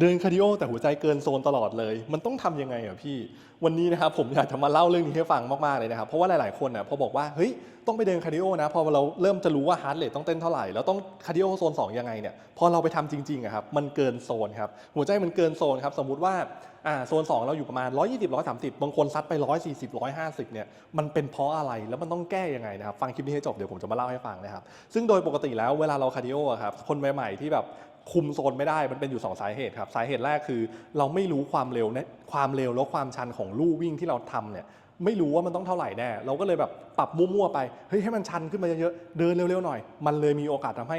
เดินคาร์ดิโอแต่หัวใจเกินโซนตลอดเลย มันต้องทำยังไงอะพี่ วันนี้นะครับผมอยากจะมาเล่าเรื่องนี้ให้ฟังมากๆเลยนะครับ เพราะว่าหลายๆคนน่ะพอบอกว่าเฮ้ยต้องไปเดินคาร์ดิโอนะพอเราเริ่มจะรู้ว่าฮาร์ดเรทต้องเต้นเท่าไหร่แล้วต้องคาร์ดิโอโซน2ยังไงเนี่ยพอเราไปทำจริงๆอะครับมันเกินโซนครับหัวใจมันเกินโซนครับสมมุติว่า อ่าโซน2เราอยู่ประมาณ 120 130 บางคนซัดไป 140 150 เนี่ยมันเป็นเพราะอะไรแล้วมันต้องแก้ยังไงนะครับฟังคลิปนี้ให้จบเดี๋ยวผมจะมาเล่าให้ฟังนะครับ ซึ่งโดยปกติแล้วเวลาเราคาร์ดิโอครับคนใหม่ๆที่แบบคุมโซนไม่ได้มันเป็นอยู่สองสาเหตุครับ สาเหตุแรกคือ เราไม่รู้ความเร็วเนี่ยความเร็วแล้วความชันของลู่วิ่งที่เราทำเนี่ยไม่รู้ว่ามันต้องเท่าไหร่แน่ เราก็เลยแบบปรับมั่วๆไป เฮ้ยให้มันชันขึ้นมาเยอะๆ เดินเร็วๆหน่อย มันเลยมีโอกาสทำให้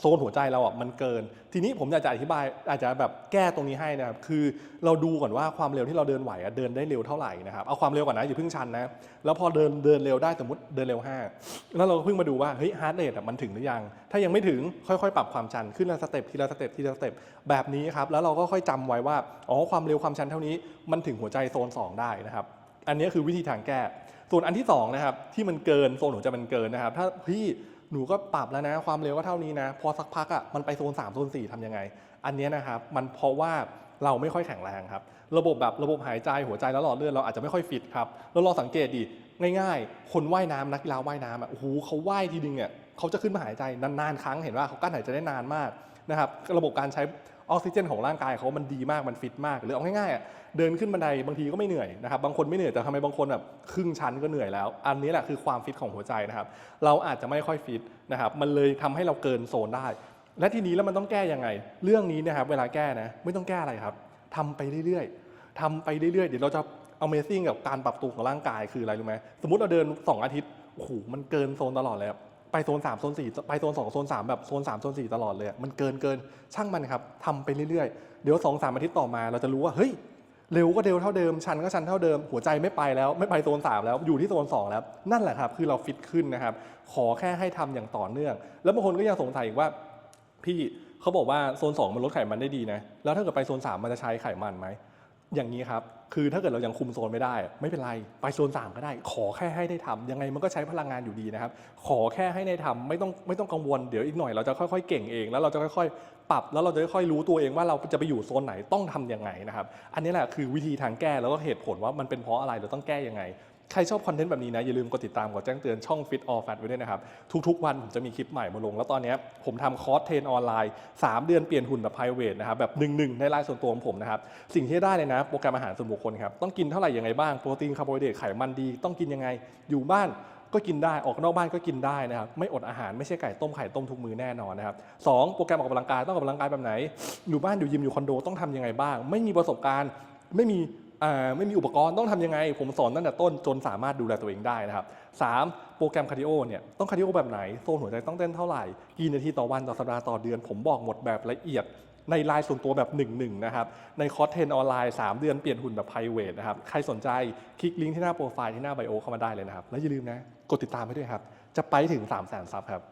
โซนหัวใจเราอะมันเกิน ทีนี้ผมอยากจะอธิบายอาจจะแบบแก้ตรงนี้ให้นะครับคือเราดูก่อนว่าความเร็วที่เราเดินไหวอะเดินได้เร็วเท่าไหร่นะครับเอาความเร็วก่อนนะอย่าเพิ่งชันนะแล้วพอเดินเดินเร็วได้สมมติเดินเร็ว 5 แล้วเราเพิ่งมาดูว่าเฮ้ยฮาร์ดเรทอะมันถึงหรือยัง ถ้ายังไม่ถึงค่อยๆ ปรับความชันขึ้นละสเต็ปทีละสเต็ปทีละสเต็ปแบบนี้ครับแล้วเราก็ค่อยจำไว้ว่าอ๋อความเร็วความชันเท่านี้มันถึงหัวใจโซน 2 ได้นะครับอันนี้คือวิธีทางแก้ ส่วนอันที่สองนะครับที่มันเกินโซนหัวใจมันเกินนะครับ ถ้าพี่ หนูก็ปรับแล้วนะ ความเร็วก็เท่านี้นะ พอสักพักอะมันไปโซน3โซน4ทำยังไง อันนี้นะครับมันเพราะว่าเราไม่ค่อยแข็งแรงครับ ระบบแบบระบบหายใจหัวใจแล้วหลอดเลือดเราอาจจะไม่ค่อยฟิตครับแล้วลองสังเกตดิง่ายๆ คนว่ายน้ำนักกีฬาว่ายน้ำอะโอ้โหเขาว่ายทีนึงเนี่ยเขาจะขึ้นมาหายใจนานๆครั้งเห็นว่าเขากั้นหายใจได้นานมากนะครับ ระบบการใช้ ออกซิเจนของร่างกายเขามันดีมากมันฟิตมาก หรือเอาง่ายๆเดินขึ้นบันไดบางทีก็ไม่เหนื่อยนะครับบางคนไม่เหนื่อยแต่ทำไมบางคนแบบครึ่งชั้นก็เหนื่อยแล้ว อันนี้แหละคือความฟิตของหัวใจนะครับ เราอาจจะไม่ค่อยฟิตนะครับมันเลยทำให้เราเกินโซนได้ และทีนี้แล้วมันต้องแก้ยังไง เรื่องนี้นะครับเวลาแก้นะไม่ต้องแก้อะไรครับทำไปเรื่อยๆทำไปเรื่อยๆเดี๋ยวเราจะ Amazing กับการปรับตัวของร่างกายคืออะไรรู้ไหมสมมติเราเดิน 2 อาทิตย์โอ้โหมันเกินโซนตลอดเลยครับ ไปโซน3โซน4ไปโซน2โซน3แบบโซน3โซน4ตลอดเลยมันเกินเกินช่างมันครับทำไปเรื่อยๆ เดี๋ยว 2 3อาทิตย์ต่อมาเราจะรู้ว่าเฮ้ยเร็วก็เร็วเท่าเดิม ชันก็ชันเท่าเดิม หัวใจไม่ไปแล้ว ไม่ไปโซน 3 แล้ว อยู่ที่โซน 2 แล้ว นั่นแหละครับ คือเราฟิตขึ้นนะครับ ขอแค่ให้ทำอย่างต่อเนื่อง แล้วบางคนก็ยังสงสัยอีกว่า พี่เขาบอกว่าโซน 2 มันลดไขมันได้ดีนะ แล้วถ้าเกิดไปโซน 3 มันจะใช้ไขมันไหม อย่างนี้ครับ คือถ้าเกิดเรายังคุมโซนไม่ได้ ไม่เป็นไร ไปโซน 3 ก็ได้ ขอแค่ให้ได้ทำยังไงมันก็ใช้พลังงานอยู่ดีนะครับ ขอแค่ให้ได้ทำไม่ต้องไม่ต้องกังวล เดี๋ยวอีกหน่อยเราจะค่อยๆเก่งเอง แล้วเราจะค่อยๆ ปรับ แล้วเราจะค่อยๆรู้ตัวเองว่าเราจะไปอยู่โซนไหนต้องทำยังไงนะครับ อันนี้แหละคือวิธีทางแก้แล้วก็เหตุผลว่ามันเป็นเพราะอะไรเราต้องแก้ยังไง ใครชอบคอนเทนต์แบบนี้นะ อย่าลืมกดติดตามกดแจ้งเตือนช่อง Fit All Fat ไว้ด้วยนะครับ ทุกๆ วันผมจะมีคลิปใหม่มาลง แล้วตอนนี้ผมทำคอร์สเทรนออนไลน์ 3 เดือนเปลี่ยนหุ่นแบบ private นะครับ แบบหนึ่งๆในไลน์ส่วนตัวของผมนะครับ สิ่งที่ได้เลยนะ โปรแกรมอาหารส่วนบุคคลครับ ต้องกินเท่าไหร่ยังไงบ้างโปรตีนคาร์โบไฮเดรตไขมันดี ต้องกินยังไงอยู่บ้านก็กินได้ออกนอกบ้านก็กินได้นะครับไม่อดอาหารไม่ใช่ไก่ต้มไข่ต้มทุกมือแน่นอนนะครับสองโปรแกรมออกกำลังกายต้องออกกำลังกายแบบไหนอยู่บ้านอยู่ยิมอยู่คอนโดต้องทำยังไงบ้าง ไม่มีประสบการณ์ไม่มี ไม่มีอุปกรณ์ต้องทำยังไง ผมสอนตั้งแต่ต้นจนสามารถดูแลตัวเองได้นะครับสามโปรแกรมคาร์ดิโอเนี่ยต้องคาร์ดิโอแบบไหนโซนหัวใจต้องเต้นเท่าไหร่กี่นาทีต่อวันต่อสัปดาห์ต่อเดือน ผมบอกหมดแบบละเอียดในไลน์ส่วนตัวแบบ1นหนึ่งนะครับ ในคอร์สเทรนออนไลน์ 3 เดือนเปลี่ยนหุ่นแบบ p r i v a t นะครับ ใครสนใจคลิกลิงก์ที่หน้าโปรไฟล์ที่หน้าไบโอเข้ามาได้เลยนะครับ และอย่าลืมนะ กดติดตามให้ด้วยครับ จะไปถึง 3 0 0 0 0 0ซับครับ